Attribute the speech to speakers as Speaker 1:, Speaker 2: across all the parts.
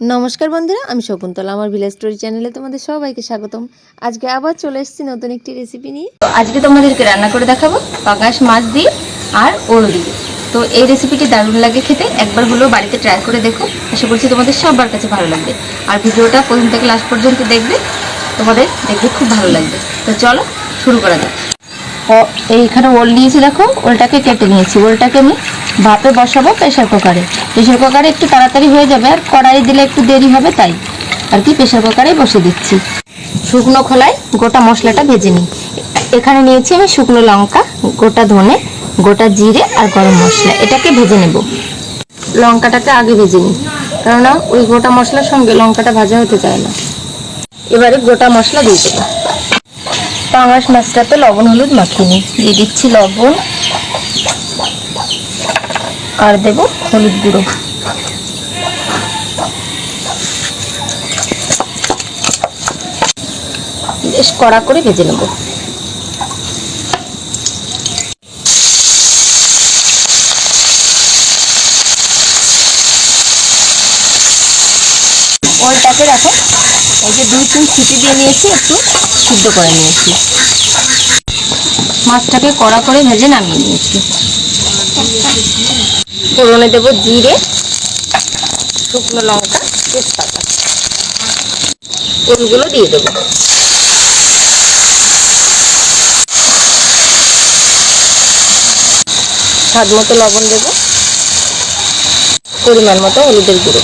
Speaker 1: নমস্কার বন্ধুরা, আমি শকুন্তলা, আমার ভিলেজ স্টোরি চ্যানেলে তোমাদের সবাইকে স্বাগতম। আজকে আবার চলে এসেছি নতুন একটি রেসিপি নিয়ে।
Speaker 2: তো আজকে তোমাদেরকে রান্না করে দেখাবো পাঙাশ, মাছ দিয়ে আর ওল দিয়ে। তো এই রেসিপিটি দারুণ লাগে খেতে, একবার হলেও বাড়িতে ট্রাই করে দেখো। আশা করছি তোমাদের সবার কাছে ভালো লাগবে। আর ভিডিওটা প্রথম থেকে লাস্ট পর্যন্ত দেখবে, তোমাদের দেখবে খুব ভালো লাগবে। তো চলো, শুরু করা যাক। এইখানে ওল নিয়েছি, দেখো, ওলটাকে কেটে নিয়েছি। ওলটাকে আমি ভাপে বসাবো প্রেশার কুকারে। প্রেশার কুকারে একটু তাড়াতাড়ি হয়ে যাবে, আর কড়াই দিলে একটু দেরি হবে তাই। আর কি প্রেশার কুকারে বসে দিচ্ছি। শুকনো খোলায় গোটা মশলাটা ভেজে নিই। এখানে নিয়েছি আমি শুকনো লঙ্কা, গোটা ধনে, গোটা জিরে আর গরম মশলা। এটাকে ভেজে নেব। লঙ্কাটাকে আগে ভেজে নিই। কেননা ওই গোটা মশলার সঙ্গে লঙ্কাটা ভাজা হতে চায় না। এবারে গোটা মশলা দিয়ে দেবো। পাঙাশ মাছটাতে লবণ, হলুদ মাখিয়ে নিই। দিয়ে দিচ্ছি লবণ আর দেব হলুদ গুঁড়ো। বেশ কড়া করে ভেজে নেব। ওলটাকে দেখো এই যে দুই তিন সিটি দিয়ে নিয়েছি, একটু সিদ্ধ করে নিয়েছি। মাছটাকে কড়া করে ভেজে নামিয়ে নিয়েছি। ফোড়নে দেবো জিরে, শুকনো লঙ্কা, তেজপাতা। ওলগুলো দিয়ে দেবো। স্বাদ মতো লবণ দেবো। পরিমাণ মতো হলুদের গুঁড়ো।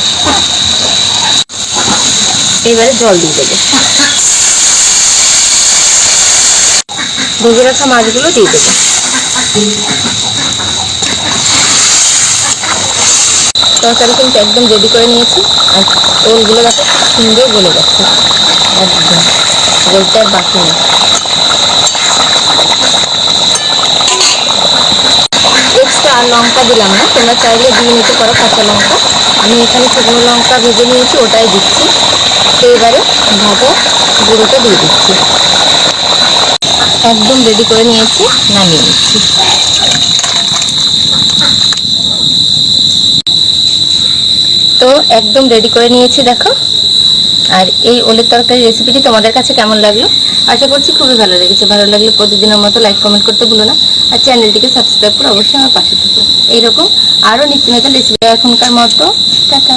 Speaker 2: এবারে জল দিয়ে দেবো। ভেজে রাখা মাছগুলো দিয়ে দেবো। তরকারি কিন্তু একদম রেডি করে নিয়েছি। আর ওলগুলো দেখো সুন্দর গলে গেছে। একদম। গলতে আর বাকি নেই। এক্সট্রা আর লঙ্কা দিলাম না। তোমরা চাইলে দিয়ে নিতে পারো কাঁচা লঙ্কা। আমি এখানে শুকনো লঙ্কা ভেজে নিয়েছি, ওটাই দিচ্ছি। তো এবারে ভাজা গুঁড়োটা দিয়ে দিচ্ছি। একদম রেডি করে নিয়েছি, নামিয়ে নিচ্ছি তো একদম রেডি করে নিয়েছি, দেখো। আর এই ওলের তরকারি রেসিপিটি তোমাদের কাছে কেমন লাগল? আশা করছি খুবই ভালো লেগেছে। ভালো লাগলে প্রতিদিনের মতো লাইক কমেন্ট করতে ভুলো না। আর চ্যানেলটিকে সাবস্ক্রাইব করে অবশ্যই আমার পাশে থাকো। এইরকম আরও নিত্য নতুন রেসিপি এখনকার মতো। টাটা।